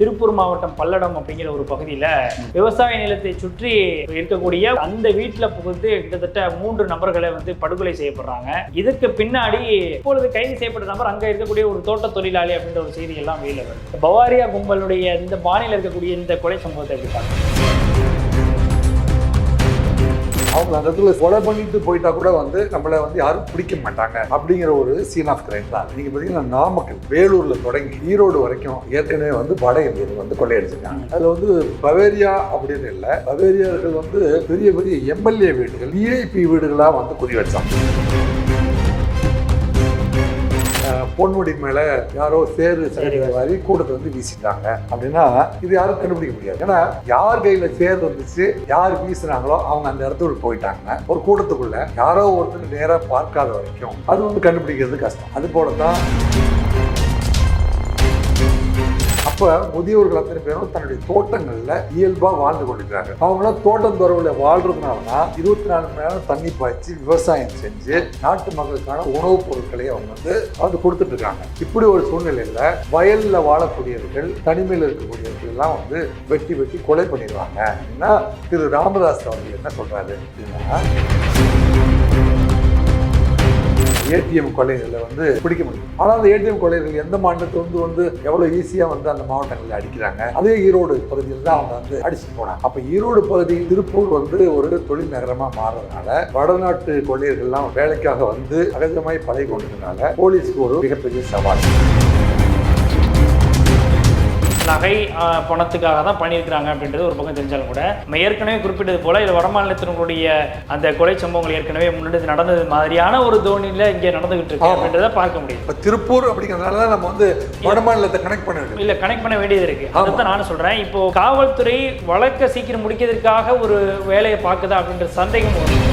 திருப்பூர் மாவட்டம் பல்லடம் அப்படிங்கிற ஒரு பகுதியில் விவசாய நிலத்தை சுற்றி இருக்கக்கூடிய அந்த வீட்டில் புகுந்து கிட்டத்தட்ட மூன்று நபர்களை வந்து படுகொலை செய்யப்படுறாங்க. இதுக்கு பின்னாடி இப்பொழுது கைது செய்யப்பட்ட நபர் அங்கே இருக்கக்கூடிய ஒரு தோட்ட தொழிலாளி அப்படின்ற ஒரு செய்தி எல்லாம் வெளியில் வருது. பவாரியா கும்பலுடைய இந்த பாணியில் இருக்கக்கூடிய இந்த கொலை சம்பவத்தை எப்படி பார்க்குறீங்க? அவங்க அந்த இடத்துல கொலை பண்ணிட்டு போயிட்டா கூட வந்து நம்மளை வந்து யாரும் பிடிக்க மாட்டாங்க அப்படிங்கிற ஒரு சீன் ஆஃப் கிரைம் தான். நீங்க பாத்தீங்கன்னா நாமக்கல் வேலூர்ல தொடங்கி ஈரோடு வரைக்கும் ஏற்கனவே வந்து வட இந்தியர்கள் வந்து கொள்ளையடிச்சிருக்காங்க. அதுல வந்து பவேரியா அப்படின்னு இல்லை பவேரியார்கள் வந்து பெரிய பெரிய எம்எல்ஏ வீடுகள் விஐபி வீடுகளா வந்து குறி வச்சாங்க. பொன்முடி மேல யாரோ சேரு சரி. மாதிரி கூட்டத்தை வந்து வீசிட்டாங்க. அப்படின்னா இது யாரும் கண்டுபிடிக்க முடியாது. ஏன்னா யார் கையில சேர் வந்துச்சு யார் வீசுனாங்களோ அவங்க அந்த இடத்துக்குள்ள போயிட்டாங்க. ஒரு கூட்டத்துக்குள்ள யாரோ ஒருத்தர் நேரா பார்க்காத வரைக்கும் அது வந்து கண்டுபிடிக்கிறது கஷ்டம். அது போல தான் அப்ப முதியோர்கள் அத்தனை பேரும் தன்னுடைய தோட்டங்கள்ல இயல்பா வாழ்ந்து கொண்டிருக்காங்க அவங்களாம் தோட்டம் துறவுல வாழ்றதுனால தான் இருபத்தி நாலு மணி நேரம் தண்ணி பாய்ச்சி விவசாயம் செஞ்சு நாட்டு மக்களுக்கான உணவுப் பொருட்களை அவங்க வந்து வந்து கொடுத்துட்டு இருக்காங்க. இப்படி ஒரு சூழ்நிலையில வயல்ல வாழக்கூடியவர்கள் தனிமையில் இருக்கக்கூடியவர்கள் எல்லாம் வந்து வெட்டி வெட்டி கொலை பண்ணிடுவாங்க. அப்படின்னா திரு ராமதாஸ் அவர்கள் என்ன சொல்றாரு அப்படின்னா ஏடிஎம் கொள்ளைகளை வந்து பிடிக்க முடியும். ஆனால் அந்த ஏடிஎம் கொள்ளைகள் எந்த மாநிலத்தை வந்து வந்து எவ்வளோ ஈஸியாக வந்து அந்த மாவட்டங்களில் அடிக்கிறாங்க அதே ஈரோடு பகுதியில் தான் அவங்க வந்து அடிச்சுட்டு போனாங்க. அப்போ ஈரோடு பகுதி திருப்பூர் வந்து ஒரு தொழில் நகரமாக மாறுறதுனால வடநாட்டு கொள்ளையர்கள்லாம் வேலைக்காக வந்து சகஜமாய் பழகி கொண்டதுனால போலீஸ்க்கு ஒரு மிகப்பெரிய சவால். நகை பணத்துக்காக தான் பண்ணியிருக்கிறாங்க அப்படின்றது ஒரு பக்கம் தெரிஞ்சாலும் கூட நம்ம ஏற்கனவே குறிப்பிட்டது போல இது வடமாநிலத்தினுடைய அந்த கொலை சம்பவங்கள் ஏற்கனவே முன்னாடி நடந்தது மாதிரியான ஒரு தோனியில் இங்கே நடந்துகிட்டு இருக்கு. அப்படின்றத பார்க்க முடியுது இப்ப திருப்பூர் அப்படிங்கிறதுனால தான் நம்ம வந்து வட மாநிலத்தை கனெக்ட் பண்ண இல்ல கனெக்ட் பண்ண வேண்டியது இருக்கு ஆமா. அதைத்தான் நானும் சொல்றேன் இப்போ காவல்துறை வழக்க சீக்கிரம் முடிக்கிறதுக்காக ஒரு வேலையை பார்க்குதா அப்படின்ற சந்தேகம் வரும்.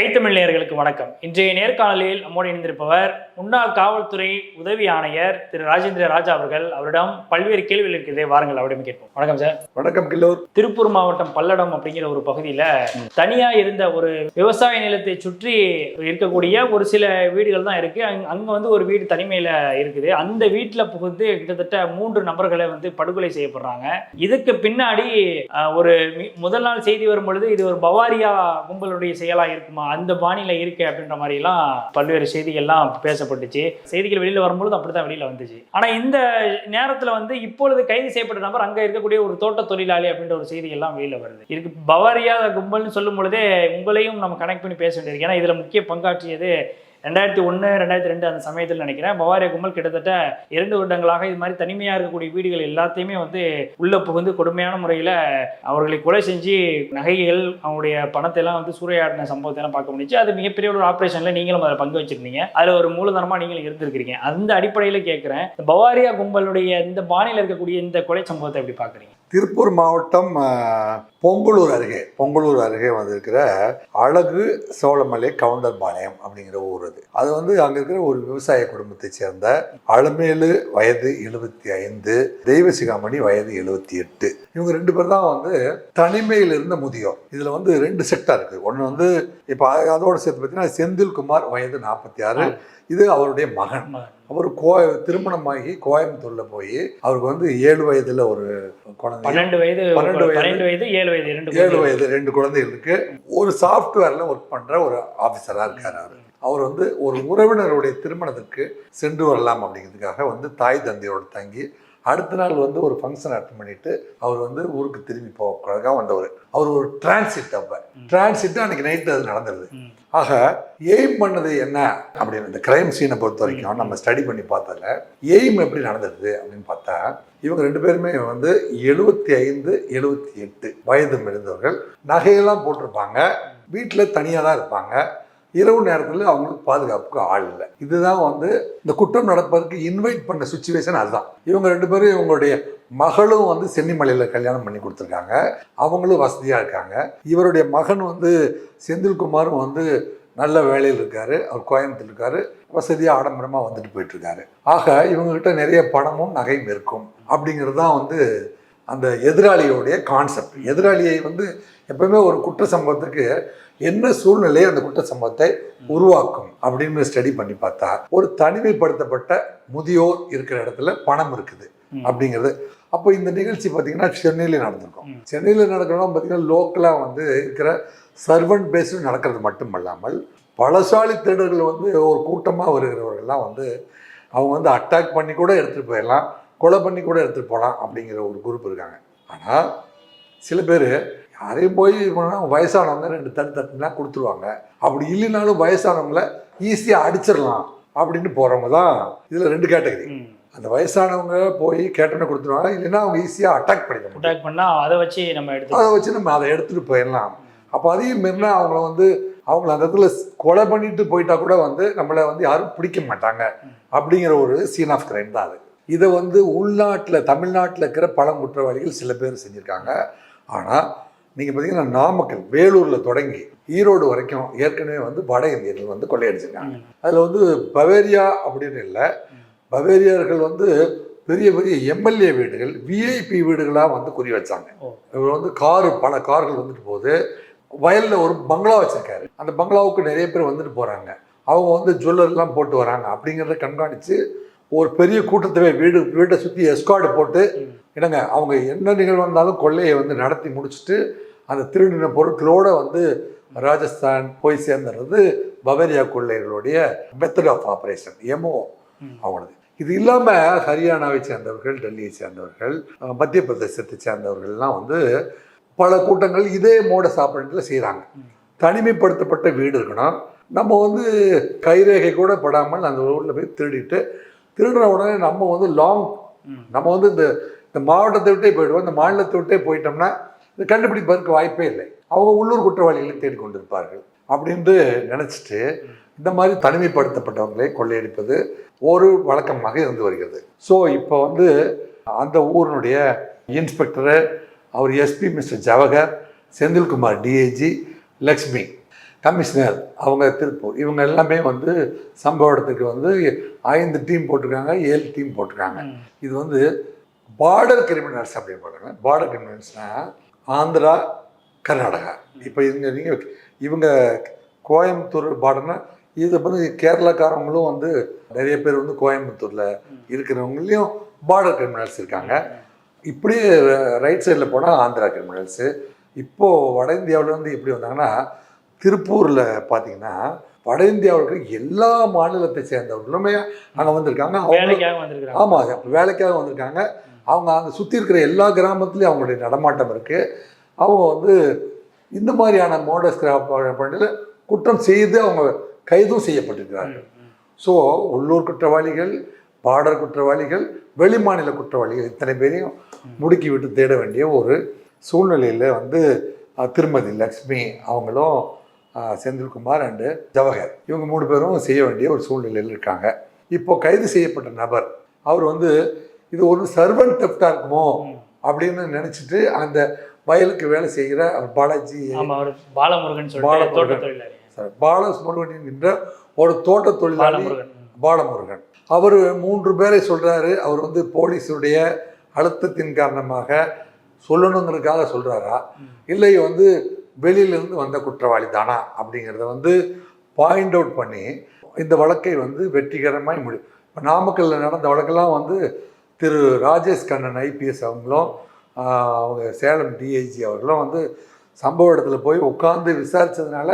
ஐத்தமிழ் வணக்கம். இன்றைய நேர்காணலில் நம்மோடு இணைந்திருப்பவர் முன்னாள் காவல்துறை உதவி ஆணையர் திரு ராஜேந்திர ராஜா அவர்கள். அவரிடம் பல்வேறு கேள்விகள் இருக்குது வாருங்கள் அவரிடம் கேட்போம். வணக்கம் சார். வணக்கம் கில்லூர். திருப்பூர் மாவட்டம் பல்லடம் அப்படிங்கிற ஒரு பகுதியில தனியா இருந்த ஒரு விவசாய நிலத்தை சுற்றி இருக்கக்கூடிய ஒரு சில வீடுகள் தான் இருக்கு. அங்க- வந்து ஒரு வீடு தனிமையில இருக்குது. அந்த வீட்டுல புகுந்து கிட்டத்தட்ட மூன்று நபர்களை வந்து படுகொலை செய்யப்படுறாங்க. இதுக்கு பின்னாடி ஒரு முதல் நாள் செய்தி வரும் பொழுது இது ஒரு பவாரியா கும்பலுடைய செயலா இருக்குமா அந்த பாணியில் இருக்கு அப்படின்ற மாதிரிலாம் பல்வேறு செய்திகள்லாம் பேசப்பட்டுச்சு. செய்திகள் வெளியில் வரும்பொழுது அப்படிதான் வெளியில் வந்துச்சு. ஆனால் இந்த நேரத்தில் வந்து இப்பொழுது கைது செய்யப்பட்ட நபர் அங்கே இருக்கக்கூடிய ஒரு தோட்ட தொழிலாளி அப்படின்ற ஒரு செய்திகள்லாம் வெளியில் வருது. இருக்கு. பவாரியா கும்பல்னு சொல்லும் பொழுதே உங்களையும் நம்ம கனெக்ட் பண்ணி பேச வேண்டியிருக்கு. ஏன்னா இதில் முக்கிய பங்காற்றியது ரெண்டாயிரத்தி ஒன்று ரெண்டாயிரத்தி ரெண்டு அந்த சமயத்தில் நினைக்கிறேன். பவாரியா கும்பல் கிட்டத்தட்ட இரண்டு வருடங்களாக இது மாதிரி தனிமையாக இருக்கக்கூடிய வீடுகள் எல்லாத்தையுமே வந்து உள்ள புகுந்து கொடுமையான முறையில் அவர்களை கொலை செஞ்சு நகைகள் அவங்களுடைய பணத்தை எல்லாம் வந்து சூறையாடின சம்பவத்தை எல்லாம் பார்க்க முடிஞ்சு அது மிகப்பெரிய ஒரு ஆப்ரேஷனில் நீங்களும் அதில் பங்கு வச்சிருந்தீங்க. அதில் ஒரு மூலதனமாக நீங்களும் இருந்திருக்கிறீங்க. அந்த அடிப்படையில் கேட்குறேன் பவாரியா கும்பலுடைய இந்த பாணியில் இருக்கக்கூடிய இந்த கொலை சம்பவத்தை எப்படி பார்க்குறீங்க திருப்பூர் மாவட்டம் பொங்கலூர் அருகே பொங்கலூர் அருகே வந்து இருக்கிற அழகு சோழமலை கவுண்டர்பாளையம் அப்படிங்கிற ஊர் அது. அது வந்து அங்கே இருக்கிற ஒரு விவசாய குடும்பத்தை சேர்ந்த அலமேலு வயது எழுபத்தி ஐந்து தெய்வசிகாமணி வயது எழுபத்தி எட்டு. இவங்க ரெண்டு பேர் தான் வந்து தனிமையில் இருந்த முதியோர். இதில் வந்து ரெண்டு செக்டார் இருக்குது. ஒன்று வந்து இப்போ அதோட சேர்த்து பார்த்தீங்கன்னா செந்தில்குமார் வயது நாற்பத்தி ஆறு. இது அவருடைய மகன். அவர் கோ திருமணமாகி கோயம்புத்தூரில் போய் அவருக்கு வந்து ஏழு வயதில் ஒரு குழந்தை. பன்னெண்டு வயது பன்னெண்டு வயது. பன்னெண்டு வயது ஏழு வயது இரண்டு ஏழு வயது ரெண்டு குழந்தைகள் இருக்கு. ஒரு சாஃப்ட்வேர்ல ஒர்க் பண்ற ஒரு ஆஃபீஸரா இருக்காரு அவர். அவர் வந்து ஒரு உறவினருடைய திருமணத்திற்கு சென்று வரலாம் அப்படிங்கிறதுக்காக வந்து தாய் தந்தையோட தங்கி அடுத்த நாள் வந்து ஒரு ஃபங்க்ஷன் அட்டன் பண்ணிட்டு அவர் வந்து ஊருக்கு திரும்பி போகிறதுக்காக வந்தவர். அவர் ஒரு டிரான்சிட் அப்ப. டிரான்சிட் அன்னைக்கு நைட்டு அது நடந்துருது. ஆக எய்ம் பண்ணது என்ன அப்படின்னு இந்த கிரைம் சீனை பொறுத்த வரைக்கும் நம்ம ஸ்டடி பண்ணி பார்த்ததுல எய்ம் எப்படி நடந்தது அப்படின்னு பார்த்தா இவங்க ரெண்டு பேருமே வந்து எழுபத்தி ஐந்து எழுபத்தி எட்டு வயது மிகுந்தவர்கள். நகையெல்லாம் போட்டிருப்பாங்க. வீட்டில் தனியாக தான் இருப்பாங்க. இரவு நேரத்தில் அவங்களுக்கு பாதுகாப்புக்கு ஆள் இல்லை. இதுதான் வந்து இந்த குற்றம் நடப்பதற்கு இன்வைட் பண்ண சுச்சுவேஷன் அதுதான். இவங்க ரெண்டு பேரும் இவங்களுடைய மகளும் வந்து சென்னிமலையில் கல்யாணம் பண்ணி கொடுத்துருக்காங்க. அவங்களும் வசதியாக இருக்காங்க. இவருடைய மகன் வந்து செந்தில்குமாரும் வந்து நல்ல வேலையில் இருக்காரு. அவர் கோயம்புத்தூர் இருக்காரு. வசதியாக ஆடம்பரமாக வந்துட்டு போயிட்டுருக்காரு ஆக இவங்ககிட்ட நிறைய பணமும் நகையும் இருக்கும். அப்படிங்கிறது தான் வந்து அந்த எதிராளியோடைய கான்செப்ட் எதிராளியை வந்து எப்பவுமே ஒரு குற்ற சம்பவத்துக்கு என்ன சூழ்நிலை அந்த குற்ற சம்பவத்தை உருவாக்கும் அப்படின்னு ஸ்டடி பண்ணி பார்த்தா ஒரு தனிமைப்படுத்தப்பட்ட முதியோர் இருக்கிற இடத்துல பணம் இருக்குது. அப்படிங்கிறது அப்போ இந்த நிகழ்ச்சி பார்த்தீங்கன்னா சென்னையில் நடந்திருக்கும். சென்னையில் நடக்கணும் பார்த்தீங்கன்னா லோக்கலாக வந்து இருக்கிற சர்வன்ட் பேஸ்டு நடக்கிறது மட்டுமல்லாமல் பலசாலி திருடர்கள் வந்து ஒரு கூட்டமாக வருகிறவர்கள்லாம் வந்து அவங்க வந்து அட்டாக் பண்ணி கூட எடுத்துகிட்டு போயிடலாம் கொலை பண்ணி கூட எடுத்துகிட்டு போகலாம் அப்படிங்கிற ஒரு குரூப் இருக்காங்க. ஆனால் சில பேர் யாரையும் போய் வயசானவங்க ரெண்டு தட்டு தட்டுனா கொடுத்துருவாங்க. அப்படி இல்லைனாலும் வயசானவங்கள ஈஸியாக அடிச்சிடலாம் அப்படின்னு போகிறவங்க தான் இதில் ரெண்டு கேட்டகரி. அந்த வயசானவங்க போய் கேட்டோன்னே கொடுத்துருவாங்க. இல்லைன்னா அவங்க ஈஸியாக அட்டாக் பண்ணிக்க முடியும். அட்டாக் பண்ணா அதை வச்சு நம்ம எடுத்து அதை வச்சு நம்ம அதை எடுத்துகிட்டு போயிடலாம். அப்போ அதையும் மீறினா அவங்கள வந்து அவங்கள அந்த இடத்துல கொலை பண்ணிட்டு போயிட்டா கூட வந்து நம்மளை வந்து யாரும் பிடிக்க மாட்டாங்க. அப்படிங்கிற ஒரு சீன் ஆஃப் கிரைம் தான் அது. இதை வந்து உள்நாட்டில் தமிழ்நாட்டில் இருக்கிற பல குற்றவாளிகள் சில பேர் செஞ்சுருக்காங்க. ஆனால் நீங்கள் பார்த்தீங்கன்னா நாமக்கல் வேலூரில் தொடங்கி ஈரோடு வரைக்கும் ஏற்கனவே வந்து வட இந்தியர்கள் வந்து கொள்ளையடிச்சிருக்காங்க. அதில் வந்து பவேரியா அப்படின்னு இல்லை பவேரியார்கள் வந்து பெரிய பெரிய எம்எல்ஏ வீடுகள் விஐபி வீடுகளாக வந்து குறி வச்சாங்க. இவர் வந்து காரு பல கார்கள் வந்துட்டு போகுது. வயலில் ஒரு பங்களா வச்சிருக்காரு. அந்த பங்களாவுக்கு நிறைய பேர் வந்துட்டு போகிறாங்க அவங்க வந்து ஜுவல்லர்லாம் போட்டு வராங்க அப்படிங்கிறத கண்காணித்து ஒரு பெரிய கூட்டத்தவே வீடு வீட்டை சுற்றி எஸ்கார்டு போட்டு. என்னங்க அவங்க என்ன நிகழ்வு வந்தாலும் கொள்ளையை வந்து நடத்தி முடிச்சுட்டு அந்த திருடின பொருட்களோட வந்து ராஜஸ்தான் போய் சேர்ந்துறது பவேரியா கொள்ளையர்களுடைய மெத்தட் ஆஃப் ஆப்ரேஷன் எமோ ம். அவங்களது இது இல்லாமல் ஹரியானாவை சேர்ந்தவர்கள் டெல்லியை சேர்ந்தவர்கள் மத்திய பிரதேசத்தை சேர்ந்தவர்கள்லாம் வந்து பல கூட்டங்கள் இதே மோட சாப்பிடத்தில் செய்கிறாங்க. தனிமைப்படுத்தப்பட்ட வீடு இருக்கணும் நம்ம வந்து கைரேகை கூட படாமல் அந்த ஊரில் போய் திருடிட்டு திருடின உடனே நம்ம வந்து லாங். நம்ம வந்து இந்த இந்த மாவட்டத்தை விட்டே போயிடுவோம் இந்த மாநிலத்தை விட்டே போயிட்டோம்னா இது கண்டுபிடிப்பதற்கு வாய்ப்பே இல்லை. அவங்க உள்ளூர் குற்றவாளிகளை தேடிக்கொண்டிருப்பார்கள். அப்படின்ட்டு நினச்சிட்டு இந்த மாதிரி தனிமைப்படுத்தப்பட்டவங்களை கொள்ளையடிப்பது ஒரு வழக்கமாக இருந்து வருகிறது. ஸோ இப்போ வந்து அந்த ஊரினுடைய இன்ஸ்பெக்டரு அவர் SP mister Jawahar Senthilkumar DIG Lakshmi commissioner அவங்க திருப்பூர். இவங்க எல்லாமே வந்து சம்பவ இடத்துக்கு வந்து ஐந்து டீம் போட்டிருக்காங்க ஏழு டீம் போட்டிருக்காங்க. இது வந்து பார்டர் கிரிமினல்ஸ் அப்படின்னு போடுறாங்க பார்டர் கிரிமினல்ஸ்னா ஆந்திரா கர்நாடகா. இப்போ இவங்க நீங்கள் இவங்க கோயம்புத்தூர் பார்டர்னா இது வந்து கேரளாக்காரவங்களும் வந்து நிறைய பேர் வந்து கோயம்புத்தூரில் இருக்கிறவங்களையும் பார்டர் கிரிமினல்ஸ் இருக்காங்க. இப்படியே ரைட் சைடில் போனால் ஆந்திரா கிரிமினல்ஸு இப்போது வட இந்தியாவில் வந்து எப்படி வந்தாங்கன்னா திருப்பூரில் பார்த்தீங்கன்னா வட இந்தியாவுக்கு எல்லா மாநிலத்தை சேர்ந்தவர்களுமே அங்கே வந்திருக்காங்க. அவங்க ஆமாம் வேலைக்காக வந்திருக்காங்க. அவங்க அங்கே சுற்றி இருக்கிற எல்லா கிராமத்துலேயும் அவங்களுடைய நடமாட்டம் இருக்குது அவங்க வந்து இந்த மாதிரியான மோடஸ் பண்ணில் குற்றம் செய்து அவங்க கைதும் செய்யப்பட்டிருக்கிறார்கள். ஸோ உள்ளூர் குற்றவாளிகள் பார்டர் குற்றவாளிகள் வெளிமாநில குற்றவாளிகள் இத்தனை பேரையும் முடுக்கி விட்டு தேட வேண்டிய ஒரு சூழ்நிலையில் வந்து திருமதி லக்ஷ்மி அவங்களும் செந்தில்குமார் அண்டு ஜவஹர். இவங்க மூணு பேரும் செய்ய வேண்டிய ஒரு சூழ்நிலையில் இருக்காங்க. இப்போ கைது செய்யப்பட்ட நபர் அவர் வந்து இது ஒரு சர்வன்ட் தெஃப்டாக இருக்குமோ. அப்படின்னு நினச்சிட்டு அந்த வயலுக்கு வேலை செய்கிற அவர் பாலாஜி. பாலமுருகன் சார் பாலசுப்ரமணியன் என்ற ஒரு தோட்ட தொழிலாளி பாலமுருகன். அவர் மூன்று பேரை சொல்றாரு. அவர் வந்து போலீஸுடைய அழுத்தத்தின் காரணமாக சொல்லணுங்கிறதுக்காக சொல்றாரா? ம். இல்லை வந்து வெளியிலிருந்து வந்த குற்றவாளி தானா அப்படிங்கிறத வந்து பாயிண்ட் அவுட் பண்ணி இந்த வழக்கை வந்து வெற்றிகரமாய் முடி இப்போ நாமக்கல்ல நடந்த வழக்கெல்லாம் வந்து திரு ராஜேஷ் கண்ணன் ஐபிஎஸ் அவங்களும் அவங்க சேலம் டிஐஜி அவர்களும் வந்து சம்பவ இடத்துல போய் உட்காந்து விசாரிச்சதுனால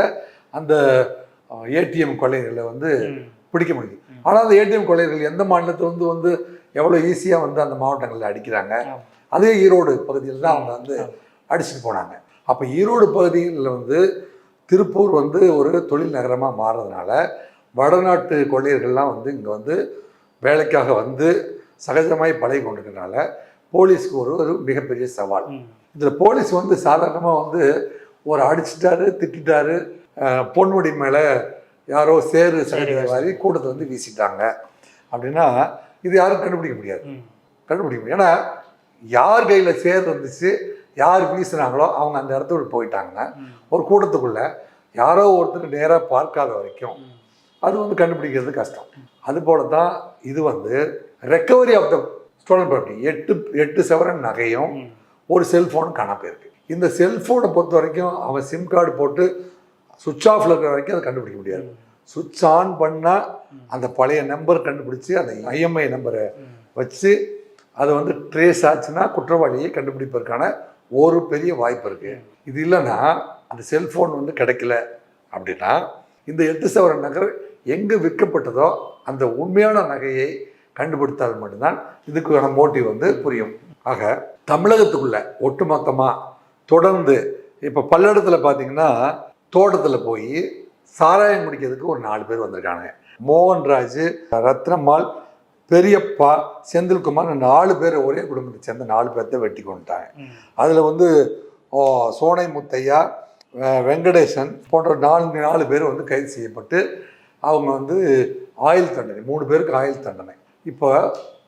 அந்த ஏடிஎம் கொள்ளைகளை வந்து. பிடிக்க முடியுது ஆனால் அந்த ஏடிஎம் கொள்ளையர்கள் எந்த மாநிலத்துல வந்து எவ்வளோ ஈஸியாக வந்து அந்த மாவட்டங்களில் அடிக்கிறாங்க. அதே ஈரோடு பகுதியில் தான் அவங்க வந்து. அடிச்சுட்டு போனாங்க அப்போ ஈரோடு பகுதிகளில் வந்து திருப்பூர் வந்து ஒரு தொழில் நகரமாக மாறுறதுனால வடநாட்டு கொள்ளையர்கள்லாம் வந்து இங்கே வந்து வேலைக்காக வந்து சகஜமாய் பழகி கொண்டிருக்கனால போலீஸ்க்கு ஒரு ஒரு மிகப்பெரிய சவால். இதில் போலீஸ் வந்து சாதாரணமாக வந்து ஒரு அடிச்சிட்டாரு திட்டிட்டாரு அஹ், பொன்முடி மேலே யாரோ சேறு சகதி சேறு மாதிரி கூட்டத்தை வந்து வீசிட்டாங்க. அப்படின்னா இது யாரும் கண்டுபிடிக்க முடியாது. கண்டுபிடிக்க முடியும் ஏன்னா யார் கையில் சேர் இருந்துச்சு யார் வீசுனாங்களோ அவங்க அந்த இடத்த விட்டு போயிட்டாங்கன்னா ம். ஒரு கூட்டத்துக்குள்ள யாரோ ஒருத்தர் நேராக பார்க்காத வரைக்கும் அது வந்து கண்டுபிடிக்கிறது கஷ்டம். அது போல தான் இது வந்து recovery of the stolen property எட்டு எட்டு சவரன் நகையும். ஒரு செல்ஃபோன் காணாம போயிருக்கு இந்த செல்ஃபோனை பொறுத்த வரைக்கும் அவன் சிம் கார்டு போட்டு சுவிட்ச் ஆஃப்ல இருக்கிற வரைக்கும் அதை கண்டுபிடிக்க முடியாது. சுவிட்ச் ஆன் பண்ணால் அந்த பழைய நம்பர் கண்டுபிடிச்சு அந்த ஐஎம்ஐ நம்பரை வச்சு அதை வந்து ட்ரேஸ் ஆச்சுன்னா குற்றவாளியை கண்டுபிடிப்பதற்கான ஒரு பெரிய வாய்ப்பு இருக்குது இது இல்லைன்னா அந்த செல்ஃபோன் வந்து கிடைக்கல அப்படின்னா இந்த எட்டு சவரன் நகர் எங்கே விற்கப்பட்டதோ அந்த உண்மையான நகையை கண்டுபிடித்தால் மட்டும்தான் இதுக்கான மோட்டிவ் வந்து புரியும். ஆக தமிழகத்துக்குள்ள ஒட்டுமொத்தமாக தொடர்ந்து இப்போ பல்லடத்தில் பார்த்தீங்கன்னா தோட்டத்தில் போய் சாராயம் குடிக்கிறதுக்கு ஒரு நாலு பேர் வந்திருக்காங்க. மோகன்ராஜ் ரத்னம்மாள் பெரியப்பா செந்தில்குமார் நாலு பேர் ஒரே குடும்பத்தை சேர்ந்த நாலு பேர்த்த வெட்டி கொண்டுட்டாங்க. அதில் வந்து சோனை முத்தையா வெங்கடேசன் போன்ற நாலு நாலு பேர் வந்து கைது செய்யப்பட்டு அவங்க வந்து ஆயுள் தண்டனை மூணு பேருக்கு ஆயுள் தண்டனை இப்போ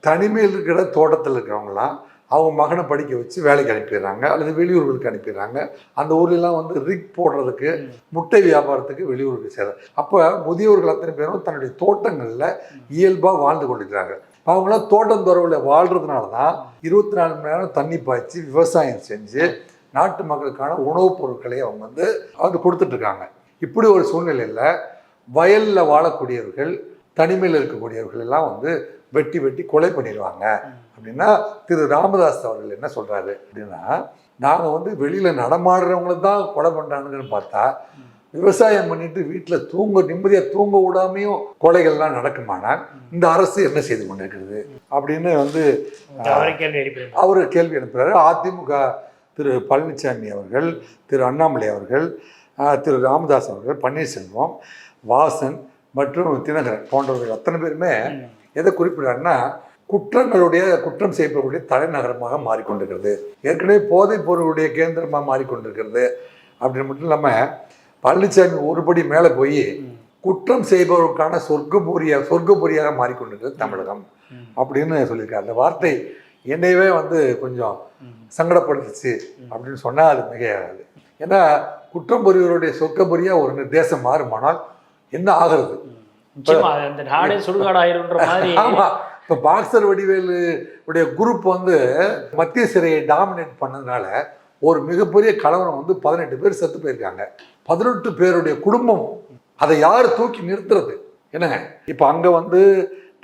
தனிமையில் இருக்கிற தோட்டத்தில் இருக்கிறவங்களாம் அவங்க மகனை படிக்க வச்சு வேலைக்கு அனுப்பிடுறாங்க. அல்லது வெளியூர்களுக்கு அனுப்பிடுறாங்க. அந்த ஊர்லலாம் வந்து ரிக் போடுறதுக்கு முட்டை வியாபாரத்துக்கு வெளியூருக்கு சேர. அப்போ முதியோர்கள் அத்தனை பேரும் தன்னுடைய தோட்டங்களில் இயல்பாக வாழ்ந்து கொண்டிருக்கிறாங்க. அவங்களாம் தோட்டம் துறவில் வாழ்றதுனால தான் இருபத்தி நாலு மணி நேரம் தண்ணி பாய்ச்சி விவசாயம் செஞ்சு நாட்டு மக்களுக்கான உணவுப் பொருட்களை அவங்க வந்து அவங்க கொடுத்துட்ருக்காங்க. இப்படி ஒரு சூழ்நிலையில் வயலில் வாழக்கூடியவர்கள் தனிமையில் இருக்கக்கூடியவர்கள் எல்லாம் வந்து வெட்டி வெட்டி கொலை பண்ணிடுவாங்க. அப்படின்னா திரு ராமதாஸ் அவர்கள் என்ன சொல்றாரு அப்படின்னா நாங்கள் வந்து வெளியில் நடமாடுறவங்கள தான் கொலை பண்ணுறாங்கன்னு பார்த்தா விவசாயம் பண்ணிட்டு வீட்டில் தூங்க நிம்மதியாக தூங்க விடாமையும் கொலைகள்லாம் நடக்குமானால் இந்த அரசு என்ன செய்து கொண்டிருக்கிறது அப்படின்னு வந்து அவரை கேள்வி அனுப்புகிறாரு அதிமுக திரு பழனிசாமி அவர்கள் திரு அண்ணாமலை அவர்கள் திரு ராமதாஸ் அவர்கள் பன்னீர்செல்வம் வாசன் மற்றும் தினகரன் போன்றவர்கள் அத்தனை பேருமே எதை குறிப்பிடுறாருன்னா குற்றங்களுடைய குற்றம் செய்யப்படக்கூடிய தலைநகரமாக மாறிக்கொண்டிருக்கிறது. ஏற்கனவே போதைப் பொருளுடைய கேந்திரமாக மாறிக்கொண்டிருக்கிறது. அப்படின்னு மட்டும் இல்லாமல் பழனிசாமி ஒருபடி மேலே போய் குற்றம் செய்பவருக்கான சொர்க்கபூரிய சொர்க்கபூரியாக மாறிக்கொண்டிருக்கிறது தமிழகம். அப்படின்னு சொல்லியிருக்காரு. அந்த வார்த்தை என்னையவே வந்து கொஞ்சம் சங்கடப்படுத்துச்சு அப்படின்னு சொன்னால் அது மிகையாகாது. ஏன்னா குற்றம் புரியவருடைய சொர்க்கபுரியாக ஒரு தேசம் மாறுமானால் என்ன ஆகிறது? அந்த நாடே மாதிரி இப்போ பாக்ஸர் வடிவேலு உடைய குரூப் வந்து மத்திய சிறையை டாமினேட் பண்ணதுனால ஒரு மிகப்பெரிய கலவரம் வந்து பதினெட்டு பேர் செத்து போயிருக்காங்க. பதினெட்டு பேருடைய குடும்பம் அதை யார் தூக்கி நிறுத்துறது? என்னங்க? இப்போ அங்கே வந்து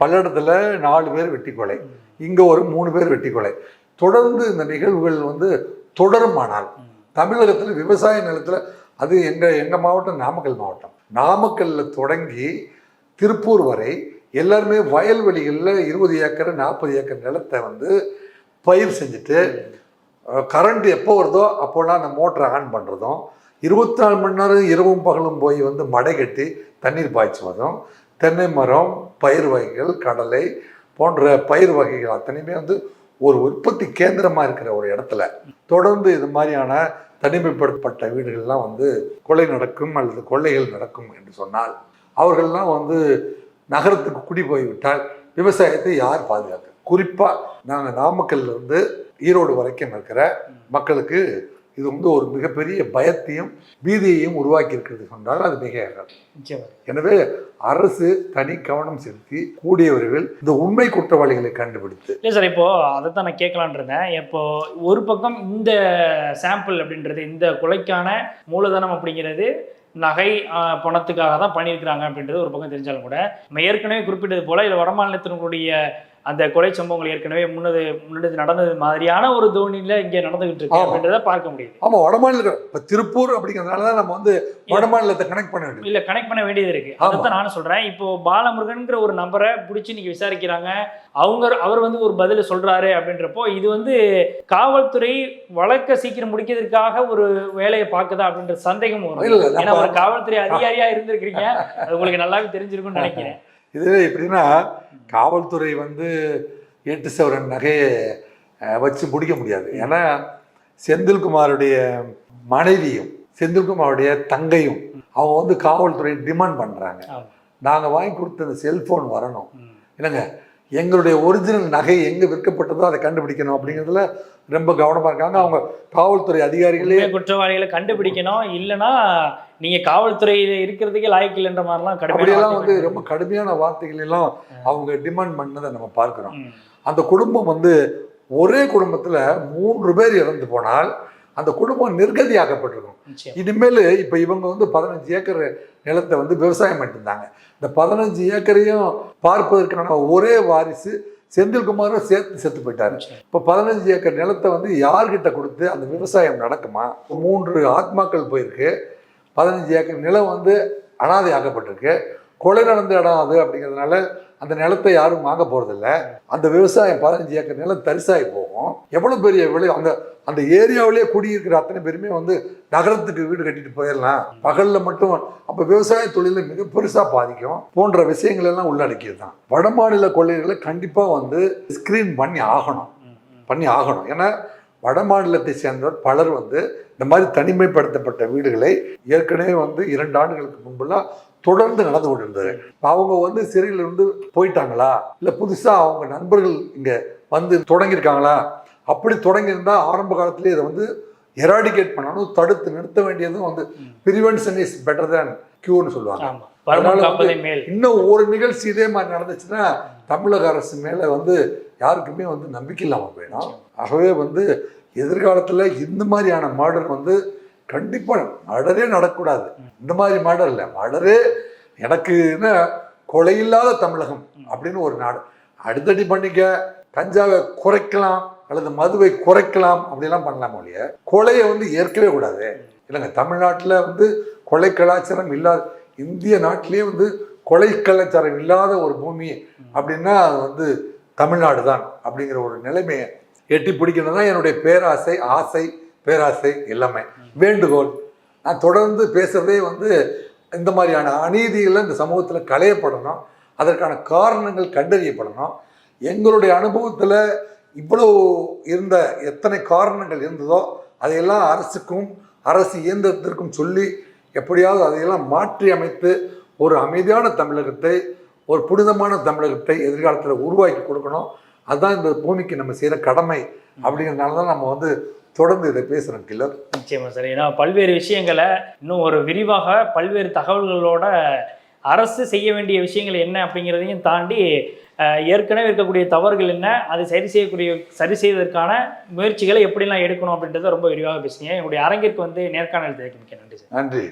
பல்லடத்தில் நாலு பேர் வெட்டி கொலை. இங்கே ஒரு மூணு பேர் வெட்டி கொலை. தொடர்ந்து இந்த நிகழ்வுகள் வந்து தொடருமானால் தமிழகத்தில் விவசாய நிலத்தில் அது எங்கள் எங்கள் மாவட்டம்? நாமக்கல் மாவட்டம். நாமக்கல்லில் தொடங்கி திருப்பூர் வரை எல்லாருமே வயல்வெளிகளில் இருபது ஏக்கர் நாற்பது ஏக்கர் நிலத்தை வந்து பயிர் செஞ்சுட்டு கரண்ட் எப்போ வருதோ அப்போல்லாம் அந்த மோட்டரை ஆன் பண்ணுறதும் இருபத்தி நாலு மணி நேரம் இரவும் பகலும் போய் வந்து மடை கட்டி தண்ணீர் பாய்ச்சுவதும் தென்னை மரம் பயிர் வகைகள் கடலை போன்ற பயிர் வகைகள் அத்தனையுமே வந்து ஒரு உற்பத்தி கேந்திரமாக இருக்கிற ஒரு இடத்துல. தொடர்ந்து இது மாதிரியான தனிமைப்படுத்தப்பட்ட வீடுகள்லாம் வந்து கொலை நடக்கும் அல்லது கொள்ளைகள் நடக்கும் என்று சொன்னால் அவர்கள்லாம் வந்து நகரத்துக்கு குடி போய்விட்டால் விவசாயத்தை யார் பாதுகாக்க குறிப்பாக நாங்கள் நாமக்கல்லேருந்து ஈரோடு வரைக்கும் இருக்கிற மக்களுக்கு இது வந்து ஒரு மிகப்பெரிய பயத்தையும் பீதியையும் உருவாக்கி இருக்கிறது சொன்னால் அது நிச்சயமா. எனவே அரசு தனி கவனம் செலுத்தி கூடிய விரைவில் இந்த உண்மை குற்றவாளிகளை கண்டுபிடித்து. இல்லை சார் இப்போ அதை தான் நான் கேட்கலான் இருந்தேன். இப்போ ஒரு பக்கம் இந்த சாம்பிள் அப்படின்றது இந்த கொலைக்கான மூலதனம் அப்படிங்கிறது நகை பணத்துக்காக தான் பண்ணியிருக்கிறாங்க அப்படின்றது ஒரு பக்கம் தெரிஞ்சாலும் கூட ஏற்கனவே குறிப்பிட்டது போல இது வடமாநிலத்தினுடைய அந்த கொலை சம்பவங்கள் ஏற்கனவே முன்னது முன்னது நடந்தது மாதிரியான ஒரு தோனியில இங்கே நடந்துகிட்டு இருக்கு ஆமா. அப்படின்றத பார்க்க முடியுது. ஆமாம் வடமாநில இப்போ திருப்பூர் அப்படிங்கிறதுனால தான் நம்ம வந்து வடமாநிலத்தை கனெக்ட் பண்ண வேண்டியது. இல்ல கனெக்ட் பண்ண வேண்டியது இருக்கு. ஆமா. அதைத்தான் நானும் சொல்றேன். இப்போ பாலமுருகன்ங்கிற ஒரு நபரை பிடிச்சி நீங்க விசாரிக்கிறாங்க. அவங்க அவர் வந்து ஒரு பதில சொல்றாரு அப்படின்றப்போ இது வந்து காவல்துறை வழக்க சீக்கிரம் முடிக்கிறதுக்காக ஒரு வேலையை பார்க்குதா அப்படின்ற சந்தேகம் வரும். ஏன்னா ஒரு காவல்துறை அதிகாரியா இருந்திருக்கிறீங்க. அது உங்களுக்கு நல்லாவே தெரிஞ்சிருக்கும்னு நினைக்கிறேன். இது எப்படின்னா காவல்துறை வந்து எட்டு சவரன் நகையை வச்சு முடிக்க முடியாது. ஏன்னா செந்தில்குமாருடைய மனைவியும் செந்தில்குமாருடைய தங்கையும் அவங்க வந்து காவல்துறை டிமாண்ட் பண்ணுறாங்க. நாங்கள் வாங்கி கொடுத்த அந்த செல்ஃபோன் வரணும். இல்லைங்க எங்களுடைய ஒரிஜினல் நகை எங்கே விற்கப்பட்டதோ அதை கண்டுபிடிக்கணும் அப்படிங்கிறதுல ரொம்ப கவனமாக இருக்காங்க. அவங்க காவல்துறை அதிகாரிகளே குற்றவாளிகளை கண்டுபிடிக்கணும். இல்லைன்னா நீங்க காவல்துறையில இருக்கிறதுக்கே லாய்க்கு இல்லைன்ற மாதிரிலாம் அப்படியெல்லாம் வந்து ரொம்ப கடுமையான வார்த்தைகள் எல்லாம் அவங்க டிமாண்ட் பண்ணதை நம்ம பார்க்கிறோம். அந்த குடும்பம் வந்து ஒரே குடும்பத்துல மூன்று பேர் இறந்து போனால் அந்த குடும்பம் நிர்கதியாக்கப்பட்டிருக்கும். இனிமேல் இப்போ இவங்க வந்து பதினஞ்சு ஏக்கர் நிலத்தை வந்து விவசாயம் பண்ணிட்டு இருந்தாங்க. இந்த பதினஞ்சு ஏக்கரையும் பார்ப்பதற்கான ஒரே வாரிசு செந்தில்குமாரும் சேர்த்து செத்து போயிட்டாரு. இப்போ பதினஞ்சு ஏக்கர் நிலத்தை வந்து யார்கிட்ட கொடுத்து அந்த விவசாயம் நடக்குமா? மூன்று ஆத்மாக்கள் போயிருக்கு. பதினஞ்சு ஏக்கர் நிலம் வந்து அனாதை ஆக்கப்பட்டிருக்கு கொலை நடந்த இடம் அது அப்படிங்கிறதுனால அந்த நிலத்தை யாரும் வாங்க போறதில்ல. அந்த விவசாயம் பதினஞ்சு ஏக்கர் நிலம் தரிசாகி போகும். எவ்வளோ பெரிய விலை? அந்த அந்த ஏரியாவிலேயே குடியிருக்கிற அத்தனை பேருமே வந்து நகரத்துக்கு வீடு கட்டிட்டு போயிடலாம். பகலில் மட்டும் அப்போ விவசாய தொழிலை மிக பெருசாக பாதிக்கும். போன்ற விஷயங்கள் எல்லாம் உள்ளடக்கியது தான் வடமாநில கொள்ளைகளை கண்டிப்பாக வந்து ஸ்க்ரீன் பண்ணி ஆகணும். பண்ணி ஆகணும். ஏன்னா வட மாநிலத்தை சேர்ந்தவர் பலர் வந்து இந்த மாதிரி தனிமைப்படுத்தப்பட்ட வீடுகளை ஏற்கனவே வந்து இரண்டு ஆண்டுகளுக்கு முன்பெல்லாம் தொடர்ந்து நடந்து கொண்டிருந்தது. அவங்க வந்து சிறையில இருந்து போயிட்டாங்களா? இல்லை புதுசாக அவங்க நண்பர்கள் இங்கே வந்து தொடங்கியிருக்காங்களா? அப்படி தொடங்கியிருந்தா ஆரம்ப காலத்திலே இதை வந்து எராடிகேட் பண்ணணும் தடுத்து நிறுத்த வேண்டியதும் வந்து ப்ரிவென்ஷன் இஸ் பெட்டர் தேன் க்யூர்னு சொல்லுவாங்க. இன்னும் ஒரு நிகழ்ச்சி இதே மாதிரி நடந்துச்சுன்னா தமிழக அரசு மேலே வந்து யாருக்குமே வந்து நம்பிக்கை இல்லாமல் போயிடும். ஆகவே வந்து எதிர்காலத்தில் இந்த மாதிரியான மாடல் வந்து கண்டிப்பாக மர்டரே நடக்கக்கூடாது இந்த மாதிரி மாடல் இல்லை. மர்டரே எனக்கு என்ன கொலை இல்லாத தமிழகம் அப்படின்னு ஒரு நாடு. அடித்தடி பண்ணிக்க கஞ்சாவை குறைக்கலாம் அல்லது மதுவை குறைக்கலாம் அப்படிலாம் பண்ணலாம் ஒழிய கொலையை வந்து ஏற்கவே கூடாது. இல்லைங்க தமிழ்நாட்டில் வந்து கொலை கலாச்சாரம் இல்லாத இந்திய நாட்டிலேயே வந்து கொலை கலாச்சாரம் இல்லாத ஒரு பூமி அப்படின்னா அது வந்து தமிழ்நாடு தான் அப்படிங்கிற ஒரு நிலைமையை எட்டி பிடிக்கணும் தான் என்னுடைய பேராசை ஆசை பேராசை எல்லாமே. வேண்டுகோள். நான் தொடர்ந்து பேசுறதே வந்து இந்த மாதிரியான அநீதிகளை இந்த சமூகத்தில் களையப்படணும். அதற்கான காரணங்கள் கண்டறியப்படணும். எங்களுடைய அனுபவத்தில் இவ்வளோ இருந்த எத்தனை காரணங்கள் இருந்ததோ அதையெல்லாம் அரசுக்கும் அரசு இயந்திரத்திற்கும் சொல்லி எப்படியாவது அதையெல்லாம் மாற்றி அமைத்து ஒரு அமைதியான தமிழகத்தை ஒரு புனிதமான தமிழகத்தை எதிர்காலத்தில் உருவாக்கி கொடுக்கணும். அதுதான் இந்த பூமிக்கு நம்ம செய்கிற கடமை அப்படிங்கிறதுனால தான் நம்ம வந்து தொடர்ந்து இதை பேசுகிறோம் கில்லர். நிச்சயமாக சார். ஏன்னா பல்வேறு விஷயங்களை இன்னும் ஒரு விரிவாக பல்வேறு தகவல்களோட அரசு செய்ய வேண்டிய விஷயங்கள் என்ன அப்படிங்கிறதையும் தாண்டி அஹ், ஏற்கனவே இருக்கக்கூடிய தவறுகள் என்ன அதை சரி செய்யக்கூடிய சரி செய்வதற்கான முயற்சிகளை எப்படிலாம் எடுக்கணும் அப்படின்றத ரொம்ப விரிவாக பேசுங்க என்னுடைய அரங்கிற்கு வந்து நேர்காணல் தெரிவிக்க நன்றி சார். நன்றி.